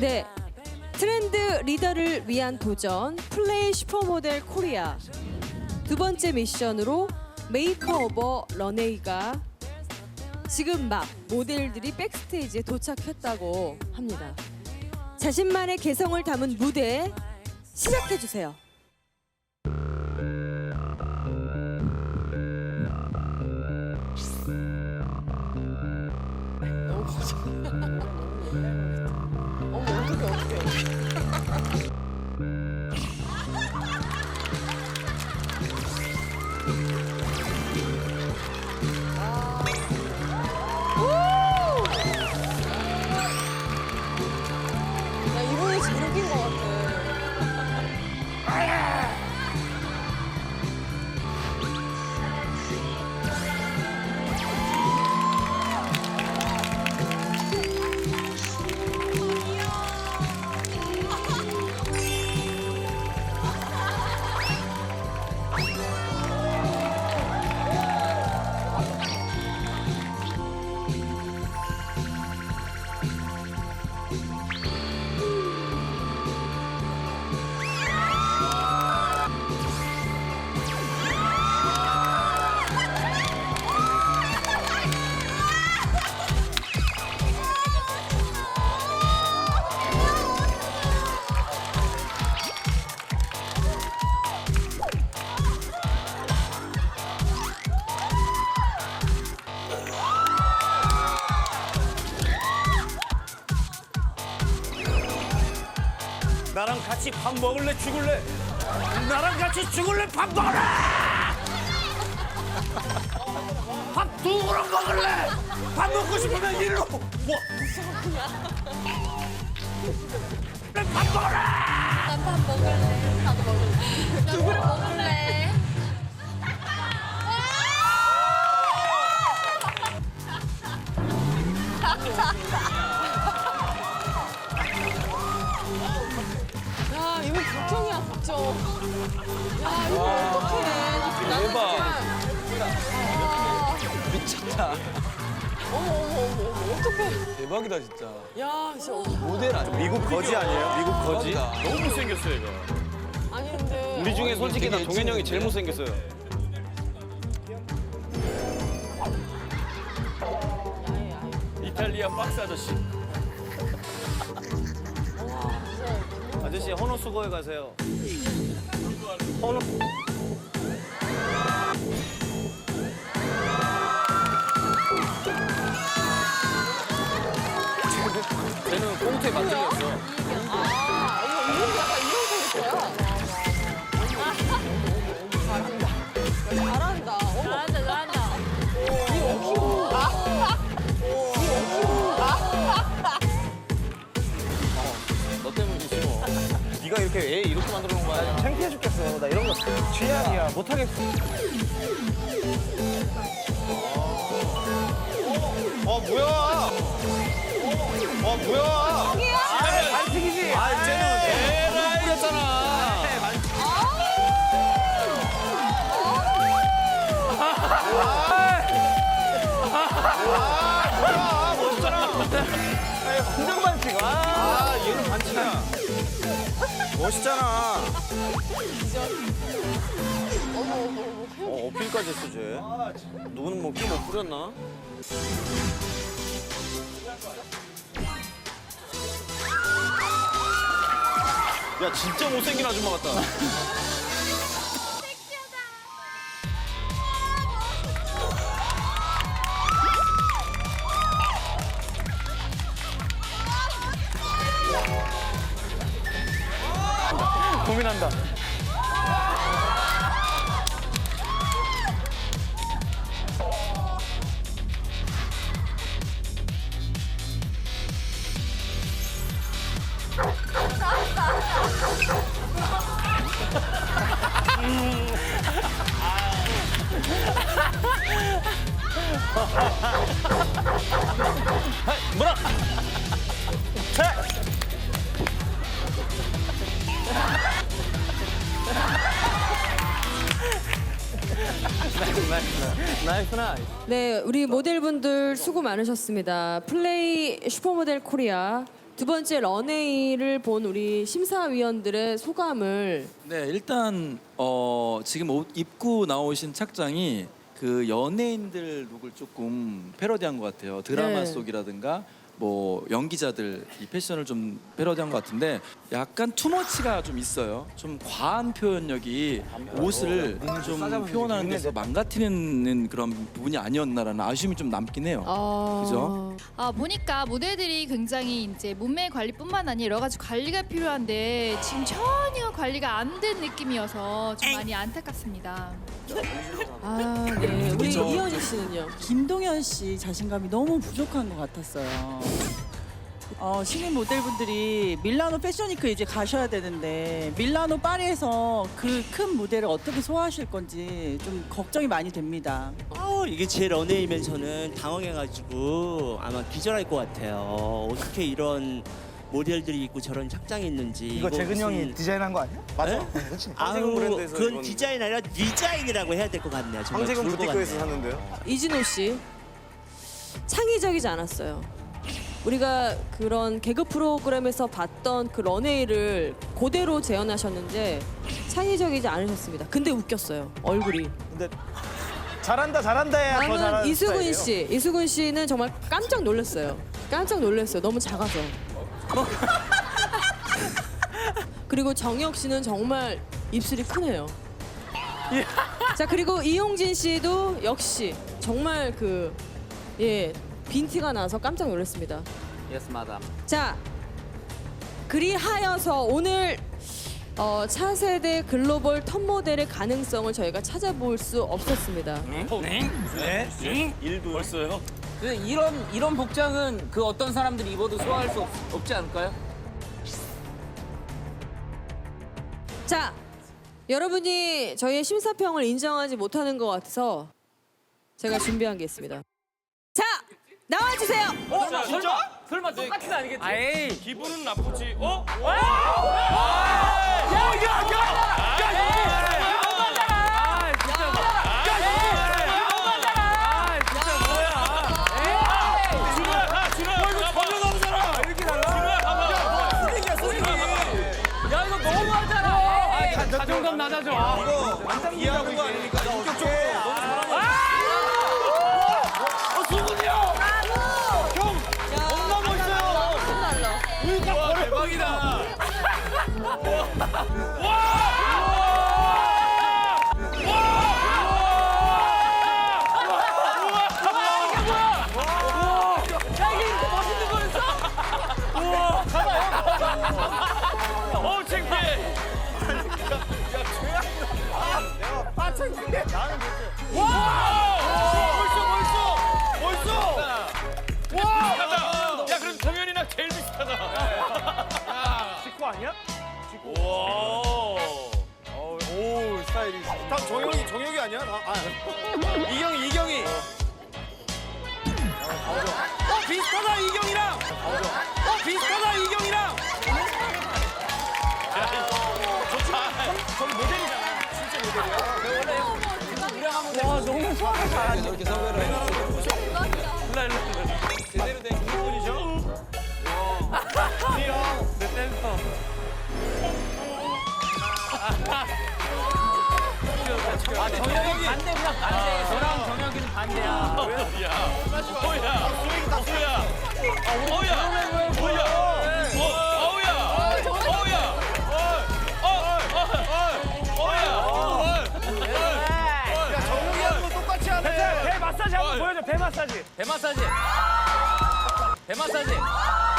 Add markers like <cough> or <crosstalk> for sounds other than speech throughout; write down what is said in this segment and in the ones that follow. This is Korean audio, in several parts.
네. 트렌드 리더를 위한 도전 플레이 슈퍼모델 코리아 두 번째 미션으로 메이크오버 런웨이가 지금 막 모델들이 백스테이지에 도착했다고 합니다. 자신만의 개성을 담은 무대 시작해 주세요. 나랑 같이 밥 먹을래 죽을래? 나랑 같이 죽을래 밥 먹을래? 밥 두 그릇 먹을래? 밥 먹고 싶으면 일로 뭐? 밥 먹을래? 밥 먹을래. 나도 먹을래. 누구를 먹을래? 대박. 미쳤다. 어머, 어머, 어머, 어머, 어떡해. 대박이다 진짜. 야, 진짜. 모델 아니야? 미국 거지 아니에요? 미국 거지? 대박이다. 너무 못생겼어요 이거. 아니, 근데. 우리 중에 솔직히 나 되게 동현 형이. 제일 못생겼어요. 이탈리아 박스 아저씨. 아저씨 헌호 수거해 가세요. 헌호. 쟤는 꽁트에 만점이 네가 이렇게 애 이렇게 만들어 놓은 거야. 창피해 죽겠어. 나 이런 거 취향이야. 못 하겠어. 어 뭐야? 어 뭐야? 반칙이지. 아 쟤는 에라이 그랬잖아. 아, 멋있잖아. 공정 반칙. 아, 아 얘는 반칙이야. 멋있잖아. 어 어필까지 했어 쟤. 누구는 뭐 끼못 부렸나? 야 진짜 못생긴 아줌마 같다. 뭐라? 나이스 나이스. 네, 우리 모델분들 수고 많으셨습니다. 플레이 슈퍼모델 코리아 두 번째 런웨이를 본 우리 심사위원들의 소감을 네, 일단 어, 지금 옷 입고 나오신 착장이 그 연예인들 룩을 조금 패러디한 것 같아요. 드라마 네. 속이라든가 뭐 연기자들 이 패션을 좀 패러디한 것 같은데 약간 투머치가 좀 있어요. 좀 과한 표현력이 옷을 좀 표현하는 데서 망가뜨리는 그런 부분이 아니었나라는 아쉬움이 좀 남긴 해요. 아... 그죠? 아 보니까 모델들이 굉장히 이제 몸매 관리뿐만 아니라 여러 가지 관리가 필요한데 지금 전혀 관리가 안 된 느낌이어서 좀 많이 안타깝습니다. 아, 네. 우리 그죠. 이현희 씨는요? 김동현 씨 자신감이 너무 부족한 것 같았어요. 어, 신인 모델분들이 밀라노 패션위크 이제 가셔야 되는데 밀라노 파리에서 그 큰 무대를 어떻게 소화하실 건지 좀 걱정이 많이 됩니다. 아, 이게 제 런웨이면서는 당황해가지고 아마 기절할 것 같아요. 어떻게 이런 모델들이 있고 저런 착장이 있는지. 이거 재근 형이 무슨- 디자인한 거 아니야? 네? 그렇지. 아우, 브랜드에서 그건 디자인 아니라 디자인이라고 해야 될 것 같네요. 정말 황제금 좋을 것 부티크에서 같네요. 샀는데요. 이진호 씨 창의적이지 않았어요. 우리가 그런 개그 프로그램에서 봤던 그 런웨이를 그대로 재현하셨는데 창의적이지 않으셨습니다. 근데 웃겼어요. 얼굴이. 근데 잘한다 잘한다 해야 더 나는 잘하는 이수근 스타일이에요. 씨, 이수근 씨는 정말 깜짝 놀랐어요. 깜짝 놀랐어요. 너무 작아서. <laughs> 그리고 정혁 씨는 정말 입술이 크네요. 자 그리고 이용진 씨도 역시 정말 그예 빈티가 나서 깜짝 놀랐습니다. 예스 마담. 자 그리하여서 오늘 어, 차세대 글로벌 톱 모델의 가능성을 저희가 찾아볼 수 없었습니다. 네? 일도 벌써요? 근데 이런 이런 복장은 그 어떤 사람들이 입어도 소화할 수 없, 없지 않을까요? 자, 여러분이 저희의 심사평을 인정하지 못하는 것 같아서 제가 준비한 게 있습니다. 자, 나와주세요. 설마 설마 설마 똑같은 아니겠지? 에이 기분은 나쁘지. 어? 아 자존감 낮아져. 완전 이해하는 거 아닙니까? 인격적으로. 정혁이, 정혁이 아니야? 다, 아. 이경이, 이경이. 어, 비슷하다, 이경이랑. 어, 비슷하다, 이경이랑. 저기 모델이잖아. 진짜 모델이야. 와 너무 소화를 잘하네. 이렇게 섭외를 해 마사지. 배 마사지. 배 마사지.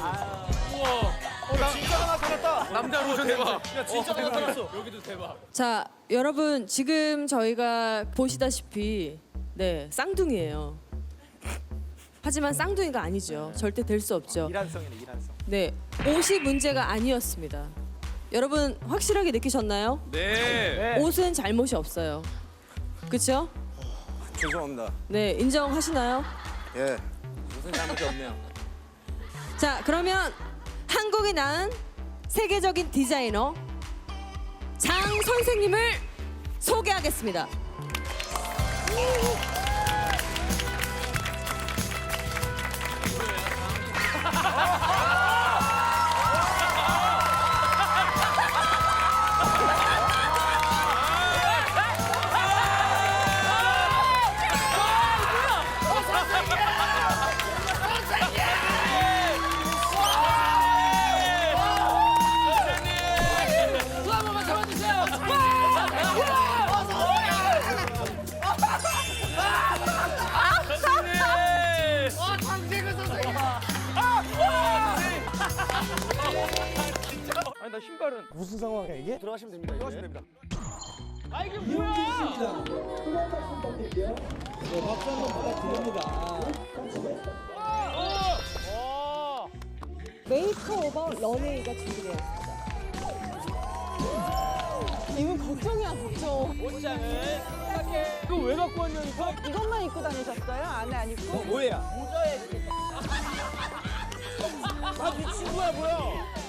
우와. 진짜가 나타났다. 남자 로션 대박. 야, 진짜가 나타났어. 여기도 대박. 자, 여러분 지금 저희가 보시다시피 네 쌍둥이에요. 하지만 쌍둥이가 아니죠. 절대 될 수 없죠. 이란성이네 이란성. 네, 옷이 문제가 아니었습니다. 여러분 확실하게 느끼셨나요? 네. 옷은 잘못이 없어요. 그렇죠? 죄송합니다. 네, 인정하시나요? 예. 무슨 잘못이 없네요. 자, 그러면 한국이 낳은 세계적인 디자이너 장 선생님을 소개하겠습니다. 무슨 상황이야 이게? 들어가시면 됩니다. 들어가시면 됩니다. 아 이게 뭐야? 메이크오버 런웨이가 준비되었습니다. 이건 걱정이야 걱정. 옷장을 이거 왜 갖고 왔냐니까? 이것만 입고 다니셨어요? 안에 안 입고? 뭐야? 모자에 아 미친 거야 뭐야?